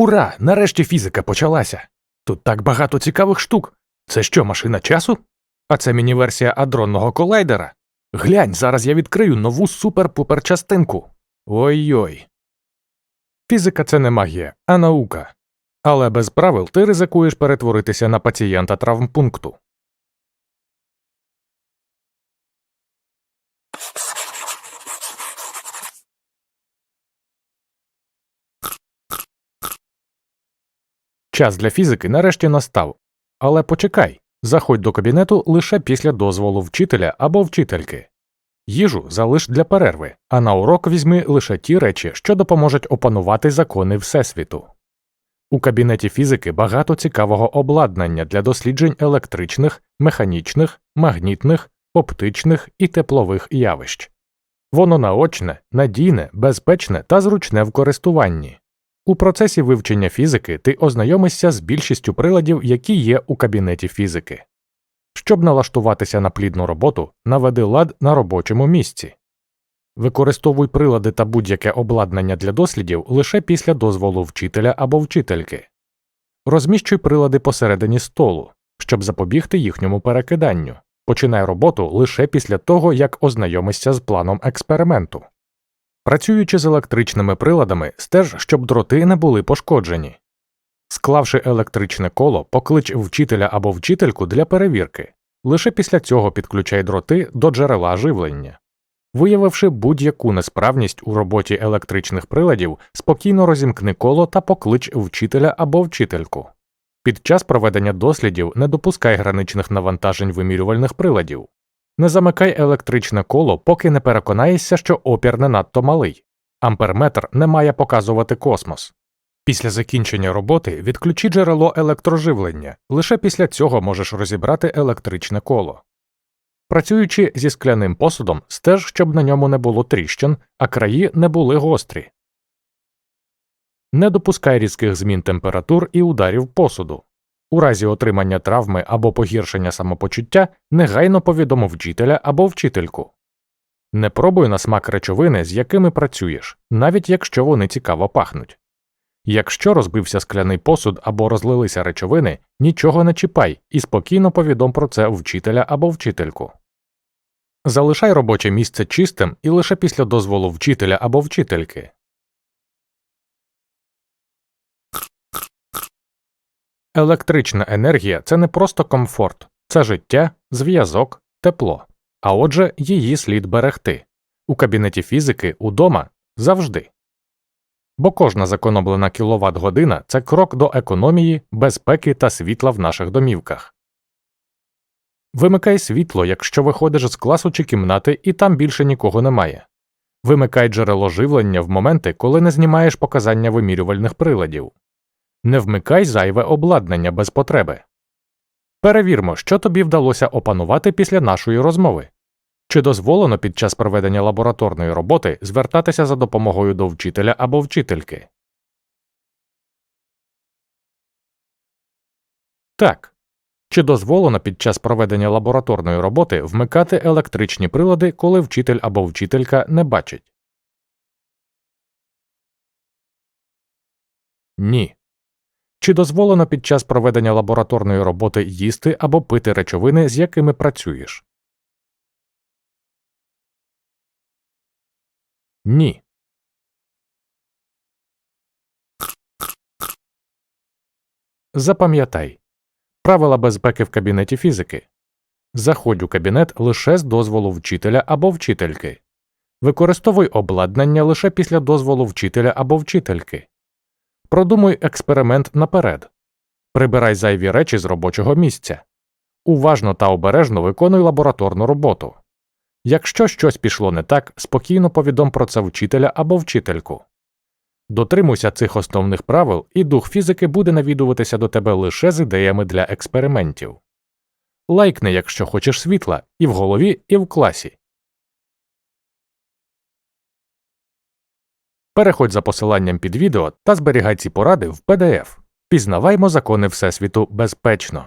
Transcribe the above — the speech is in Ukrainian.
Ура! Нарешті фізика почалася. Тут так багато цікавих штук. Це що, машина часу? А це міні-версія адронного колайдера. Глянь, зараз я відкрию нову супер-пупер частинку. Ой-ой. Фізика це не магія, а наука. Але без правил ти ризикуєш перетворитися на пацієнта травмпункту. Час для фізики нарешті настав. Але почекай, заходь до кабінету лише після дозволу вчителя або вчительки. Їжу залиш для перерви, а на урок візьми лише ті речі, що допоможуть опанувати закони Всесвіту. У кабінеті фізики багато цікавого обладнання для досліджень електричних, механічних, магнітних, оптичних і теплових явищ. Воно наочне, надійне, безпечне та зручне в користуванні. У процесі вивчення фізики ти ознайомишся з більшістю приладів, які є у кабінеті фізики. Щоб налаштуватися на плідну роботу, наведи лад на робочому місці. Використовуй прилади та будь-яке обладнання для дослідів лише після дозволу вчителя або вчительки. Розміщуй прилади посередині столу, щоб запобігти їхньому перекиданню. Починай роботу лише після того, як ознайомишся з планом експерименту. Працюючи з електричними приладами, стеж, щоб дроти не були пошкоджені. Склавши електричне коло, поклич вчителя або вчительку для перевірки. Лише після цього підключай дроти до джерела живлення. Виявивши будь-яку несправність у роботі електричних приладів, спокійно розімкни коло та поклич вчителя або вчительку. Під час проведення дослідів не допускай граничних навантажень вимірювальних приладів. Не замикай електричне коло, поки не переконаєшся, що опір не надто малий. Амперметр не має показувати космос. Після закінчення роботи відключи джерело електроживлення, лише після цього можеш розібрати електричне коло. Працюючи зі скляним посудом, стеж, щоб на ньому не було тріщин, а краї не були гострі. Не допускай різких змін температур і ударів посуду. У разі отримання травми або погіршення самопочуття негайно повідомо вчителя або вчительку. Не пробуй на смак речовини, з якими працюєш, навіть якщо вони цікаво пахнуть. Якщо розбився скляний посуд або розлилися речовини, нічого не чіпай і спокійно повідом про це вчителя або вчительку. Залишай робоче місце чистим і лише після дозволу вчителя або вчительки. Електрична енергія це не просто комфорт, це життя, зв'язок, тепло. А отже, її слід берегти у кабінеті фізики удома завжди. Бо кожна зекономлена кіловат година це крок до економії, безпеки та світла в наших домівках. Вимикай світло, якщо виходиш з класу чи кімнати і там більше нікого немає. Вимикай джерело живлення в моменти, коли не знімаєш показання вимірювальних приладів. Не вмикай зайве обладнання без потреби. Перевірмо, що тобі вдалося опанувати після нашої розмови. Чи дозволено під час проведення лабораторної роботи звертатися за допомогою до вчителя або вчительки? Так. Чи дозволено під час проведення лабораторної роботи вмикати електричні прилади, коли вчитель або вчителька не бачить? Ні. Чи дозволено під час проведення лабораторної роботи їсти або пити речовини, з якими працюєш? Ні. Запам'ятай правила безпеки в кабінеті фізики. Заходь у кабінет лише з дозволу вчителя або вчительки. Використовуй обладнання лише після дозволу вчителя або вчительки. Продумуй експеримент наперед. Прибирай зайві речі з робочого місця. Уважно та обережно виконуй лабораторну роботу. Якщо щось пішло не так, спокійно повідом про це вчителя або вчительку. Дотримуйся цих основних правил, і дух фізики буде навідуватися до тебе лише з ідеями для експериментів. Лайкни, якщо хочеш світла, і в голові, і в класі. Переходь за посиланням під відео та зберігай ці поради в PDF. Пізнаваймо закони Всесвіту безпечно.